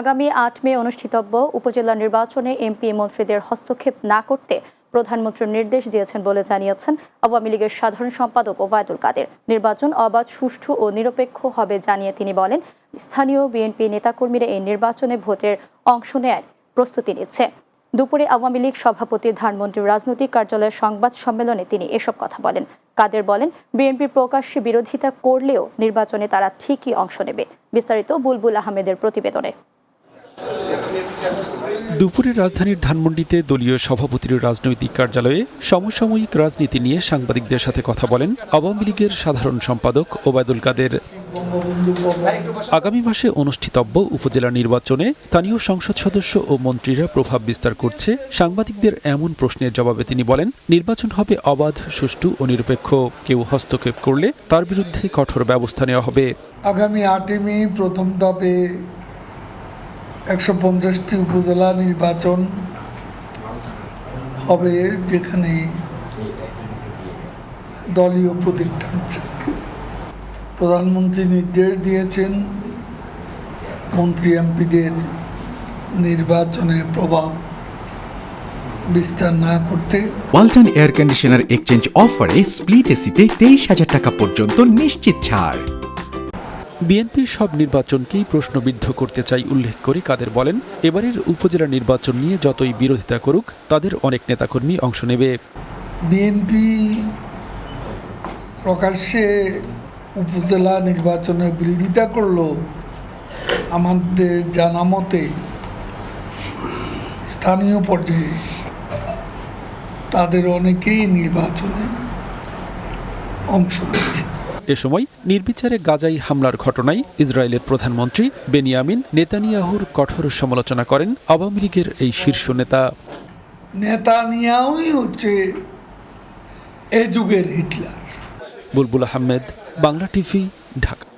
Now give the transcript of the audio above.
আগামী আট মে অনুষ্ঠিতব্য উপজেলা নির্বাচনে এমপি মন্ত্রীদের হস্তক্ষেপ না করতে প্রধানমন্ত্রীর নির্দেশ দিয়েছেন বলে জানিয়েছেন আওয়ামী লীগের সাধারণ সম্পাদক ওবায়দুল কাদের। নির্বাচন অবাধ, সুষ্ঠু ও নিরপেক্ষ হবে জানিয়ে তিনি বলেন, স্থানীয় বিএনপি নেতাকর্মীরা এই নির্বাচনে ভোটের অংশ নেয়ার প্রস্তুতি নিচ্ছে। দুপুরে আওয়ামী লীগ সভাপতি ধানমন্ত্রীর রাজনৈতিক কার্যালয়ের সংবাদ সম্মেলনে তিনি এসব কথা বলেন। কাদের বলেন, বিএনপি প্রকাশ্যে বিরোধিতা করলেও নির্বাচনে তারা ঠিকই অংশ নেবে। বিস্তারিত বুলবুল আহমেদের প্রতিবেদনে। দুপুরে রাজধানীর ধানমন্ডিতে দলীয় সভাপতির রাজনৈতিক কার্যালয়ে সমসাময়িক রাজনীতি নিয়ে সাংবাদিকদের সাথে কথা বলেন আওয়ামী লীগের সাধারণ সম্পাদক ওবায়দুল কাদের। আগামী মাসে অনুষ্ঠিতব্য উপজেলা নির্বাচনে স্থানীয় সংসদ সদস্য ও মন্ত্রীরা প্রভাব বিস্তার করছে। সাংবাদিকদের এমন প্রশ্নের জবাবে তিনি বলেন, নির্বাচন হবে অবাধ, সুষ্ঠু ও নিরপেক্ষ। কেউ হস্তক্ষেপ করলে তার বিরুদ্ধে কঠোর ব্যবস্থা নেওয়া হবে। আগামী আটই মে প্রথম ধাপে একশো পঞ্চাশটি উপজেলা নির্বাচন হবে যেখানে দলীয় প্রতীক থাকছে। প্রধানমন্ত্রী নির্দেশ দিয়েছেন মন্ত্রী এমপিদের নির্বাচনে প্রভাব বিস্তার না করতে। ওয়ালটন এয়ার কন্ডিশনার এক্সচেঞ্জ অফারে স্প্লিট এসিতে তেইশ হাজার টাকা পর্যন্ত নিশ্চিত ছাড়। বিএনপির সব নির্বাচনকেই প্রশ্নবিদ্ধ করতে চাই উল্লেখ করে কাদের বলেন, এবারের উপজেলা নির্বাচন নিয়ে যতই বিরোধিতা করুক, তাদের অনেক নেতাকর্মী অংশ নেবে। বিএনপি প্রকাশ্যে উপজেলা নির্বাচনে বিরোধিতা করল, আমাদের জানা মতে স্থানীয় পর্যায়ে তাদের অনেকেই নির্বাচনে অংশ নিচ্ছে এ সময় নির্বিচারে গাজাই হামলার ঘটনায় ইসরায়েলের প্রধানমন্ত্রী বেনিয়ামিন নেতানিয়াহুর কঠোর সমালোচনা করেন আওয়ামী লীগের এই শীর্ষ নেতা। নেতানিয়াহুই হচ্ছে এ যুগের হিটলার। বুলবুল আহমেদ বাংলা টিভি ঢাকা।